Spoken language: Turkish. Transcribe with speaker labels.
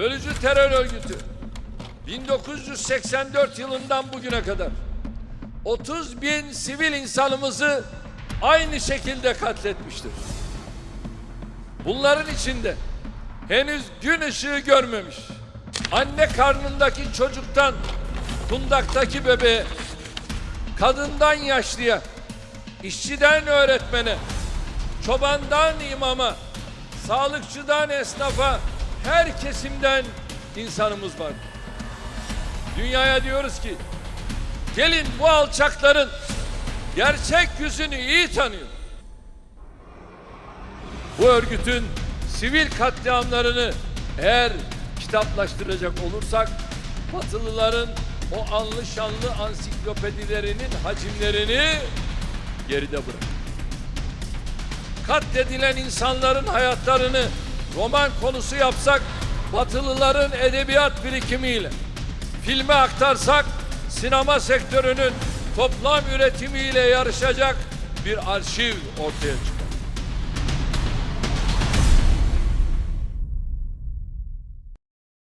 Speaker 1: Bölücü terör örgütü 1984 yılından bugüne kadar 30 bin sivil insanımızı aynı şekilde katletmiştir. Bunların içinde henüz gün ışığı görmemiş anne karnındaki çocuktan kundaktaki bebeğe kadından yaşlıya işçiden öğretmene çobandan imama sağlıkçıdan esnafa her kesimden insanımız var. Dünyaya diyoruz ki gelin bu alçakların gerçek yüzünü iyi tanıyın. Bu örgütün sivil katliamlarını eğer kitaplaştıracak olursak Batılıların o anlı şanlı ansiklopedilerinin hacimlerini geride bırak. Katledilen insanların hayatlarını roman konusu yapsak Batılıların edebiyat birikimiyle filme aktarsak sinema sektörünün toplam üretimiyle yarışacak bir arşiv ortaya çıkar.